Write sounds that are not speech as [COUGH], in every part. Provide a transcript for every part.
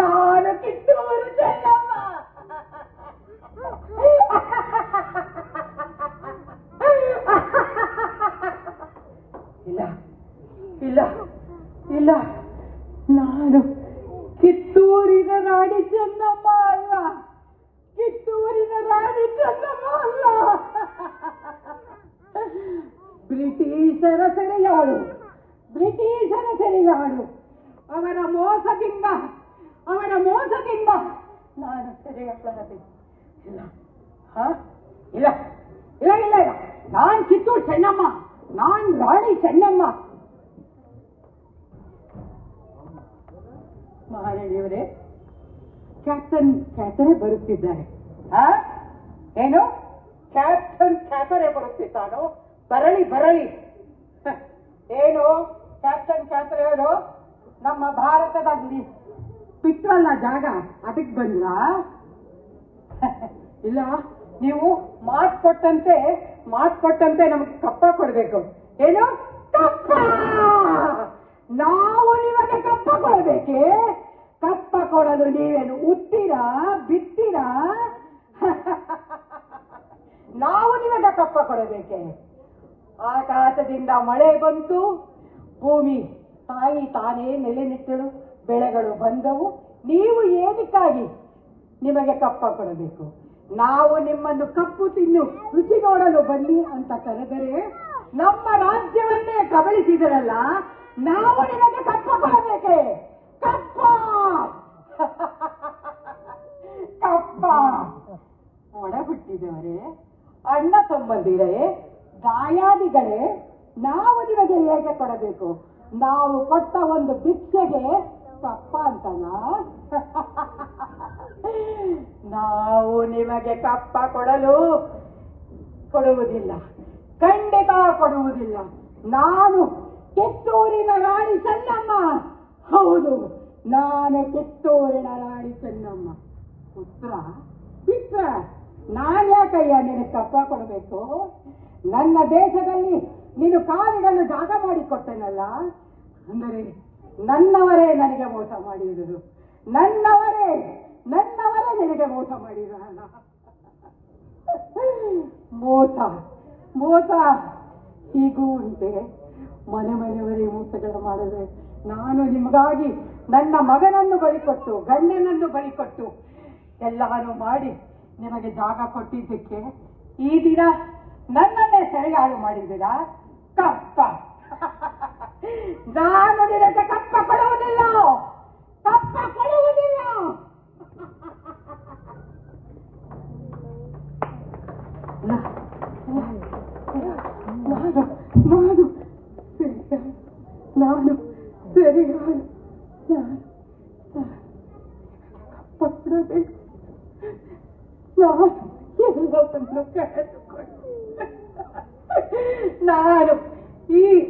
ನಾನು ಕಿತ್ತೂರು ಚೆನ್ನಮ್ಮ ಇಲ್ಲ ಇಲ್ಲ ಇಲ್ಲ ನಾನು ಕಿತ್ತೂರಿನ ರಾಣಿ ಚೆನ್ನಮ್ಮ ಅಲ್ಲ ಕಿತ್ತೂರಿನ ರಾಣಿ ಚೆನ್ನಮ್ಮ ಅಲ್ಲ ಬ್ರಿಟಿಷರ ಸೆರೆಯಾಳು ಬ್ರಿಟಿಷರ ಸೆರೆಯಾಳು ಅವರ ಮೋಸದಿಂದ ಅವರ ಮೋಸದಿಂದ ನಾನು ಸೆರೆಯಾಳಾದೆ ಇಲ್ಲ. ಹ? ಇಲ್ಲ. ಇಲ್ಲ ಇಲ್ಲ ಇಲ್ಲ. ನಾನ್ ಕಿತ್ತೂರು ಚೆನ್ನಮ್ಮ. ನಾನ್ ರಾಣಿ ಚೆನ್ನಮ್ಮ. ಮಹಾರಾಣಿಯವರೇ, ಕ್ಯಾಪ್ಟನ್ ಕ್ಯಾತರೆ ಬರುತ್ತಿದ್ದಾರೆ. ಏನು? ಕ್ಯಾಪ್ಟನ್ ಕ್ಯಾತರೆ ಬರುತ್ತಿದ್ದಾನೋ? ಬರಳಿ ಬರಳಿ. ಏನು? ಕ್ಯಾಪ್ಟನ್ ಕ್ಯಾತರೆ ಅವರು ನಮ್ಮ ಭಾರತದಲ್ಲಿ ಬಿಟ್ರಲ್ಲ ಜಾಗ. ಅದಕ್ಕೆ ಬಂದ್ರಾ? [LAUGHS] ಇಲ್ಲ, ನೀವು ಮಾತ್ ಕೊಟ್ಟಂತೆ ಮಾತ್ ಕೊಟ್ಟಂತೆ ನಮಗೆ ಕಪ್ಪ ಕೊಡ್ಬೇಕು. ಏನು? ಕಪ್ಪ! ನಾವು ನಿಮಗೆ ಕಪ್ಪ ಕೊಡಬೇಕೆ? ಕಪ್ಪ ಕೊಡಲು ನೀವೇನು ಉತ್ತೀರಾ, ಬಿತ್ತೀರಾ? [LAUGHS] ನಾವು ನಿಮಗೆ ಕಪ್ಪ ಕೊಡಬೇಕೆ? ಆಕಾಶದಿಂದ ಮಳೆ ಬಂತು. ಭೂಮಿ ತಾಯಿ ತಾನೇ ನೆಲೆ ನಿಟ್ಟಳು. ಬೆಳೆಗಳು ಬಂದವು. ನೀವು ಏನಕ್ಕಾಗಿ ನಿಮಗೆ ಕಪ್ಪ ಕೊಡಬೇಕು. ನಾವು ನಿಮ್ಮನ್ನು ಕಪ್ಪು ತಿನ್ನು ರುಚಿ ನೋಡಲು ಬನ್ನಿ ಅಂತ ಕರೆದರೆ ನಮ್ಮ ರಾಜ್ಯವನ್ನೇ ಕಬಳಿಸಿದರಲ್ಲ, ನಾವು ನಿಮಗೆ ಕಪ್ಪ ಕೊಡಬೇಕೆ? ಕಪ್ಪ! [LAUGHS] ಕಪ್ಪ! ಒಡಬಿಟ್ಟಿದವರೇ ಅಣ್ಣ ತಮ್ಮಂದಿರೇ, ದಾಯಾದಿಗಳೇ, ನಾವು ನಿಮಗೆ ಹೇಗೆ ಕೊಡಬೇಕು? ನಾವು ಕೊಟ್ಟ ಒಂದು ಭಿಕ್ಷೆಗೆ ಕಪ್ಪ ಅಂತನಾ ನಾವು ನಿಮಗೆ ಕಪ್ಪ ಕೊಡಲು ಕೊಡುವುದಿಲ್ಲ. ಖಂಡಿತ ಕೊಡುವುದಿಲ್ಲ. ನಾನು ಕಿತ್ತೂರಿನ ರಾಣಿ ಚೆನ್ನಮ್ಮ. ಹೌದು, ನಾನು ಕಿತ್ತೂರಿನ ರಾಣಿ ಚೆನ್ನಮ್ಮ. ಪುತ್ರ, ಪಿತ್ರ, ನಾನು ಯಾಕಯ್ಯ ನಿನಗೆ ಕಪ್ಪ ಕೊಡಬೇಕು? ನನ್ನ ದೇಶದಲ್ಲಿ ನೀನು ಕಾಲಿಡಲು ಜಾಗ ಮಾಡಿಕೊಟ್ಟೆನಲ್ಲ? ಅಂದರೆ ನನ್ನವರೇ ನನಗೆ ಮೋಸ ಮಾಡಿದರು ನನ್ನವರೇ ನನ್ನವರೇ ನಿನಗೆ ಮೋಸ ಮಾಡಿರಲ್ಲ ಮೋಸ ಮೋಸ. ಹೀಗೂ ಉಂಟೆ. ಮನೆ ಮನೆಯವರೇ ಮೋಸಗಳು ಮಾಡಿದ್ರೆ ನಾನು ನಿಮಗಾಗಿ ನನ್ನ ಮಗನನ್ನು ಬಳಿಕೊಟ್ಟು ಗಂಡನನ್ನು ಬಳಿಕೊಟ್ಟು ಎಲ್ಲಾನು ಮಾಡಿ ನಿಮಗೆ ಜಾಗ ಕೊಟ್ಟಿದ್ದಕ್ಕೆ ಈ ದಿನ ನನ್ನನ್ನೇ ಸೆರೆಯಾಳು ಮಾಡಿದ್ದೀರಾ? ಕಪ್ಪ. ನಾನು ನಿನಗೆ ಕಪ್ಪ ಕೊಡುವುದಿಲ್ಲ. ಕಪ್ಪ ಕೊಡುವುದಿಲ್ಲ. ನಾನು ನಾನು. ನಾನು ಸರಿ ನಾನು ಕಪ್ಪ ಕೊಡಬೇಕು. ನಾನು ಎಲ್ಲವನ್ನು ಕಳೆದುಕೊಂಡು. ನಾನು ಈ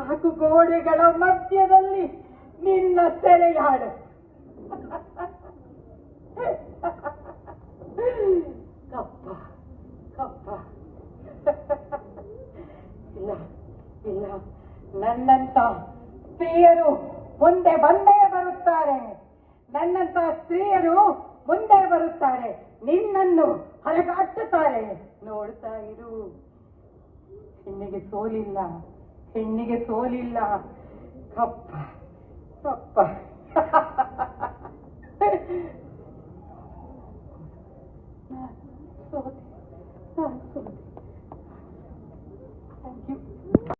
ನಾಲ್ಕು ಗೋಡೆಗಳ ಮಧ್ಯದಲ್ಲಿ ನಿನ್ನ ಸೆರೆಯಾಡು ಕಪ್ಪ ಕಪ್ಪ. ಇಲ್ಲ ಇಲ್ಲ ನನ್ನಂತ ಸ್ತ್ರೀಯರು ಮುಂದೆ ಬಂದೇ ಬರುತ್ತಾರೆ. ನನ್ನಂತ ಸ್ತ್ರೀಯರು ಮುಂದೆ ಬರುತ್ತಾರೆ. ನಿನ್ನನ್ನು ಹರಗಾಟುತ್ತಾರೆ ನೋಡ್ತಾ ಇರು. ಹೆಣ್ಣಿಗೆ ಸೋಲಿಲ್ಲ. ಹೆಣ್ಣಿಗೆ ಸೋಲಿಲ್ಲ. ಕಪ್ಪ ಕಪ್ಪ ಸೋತೆ.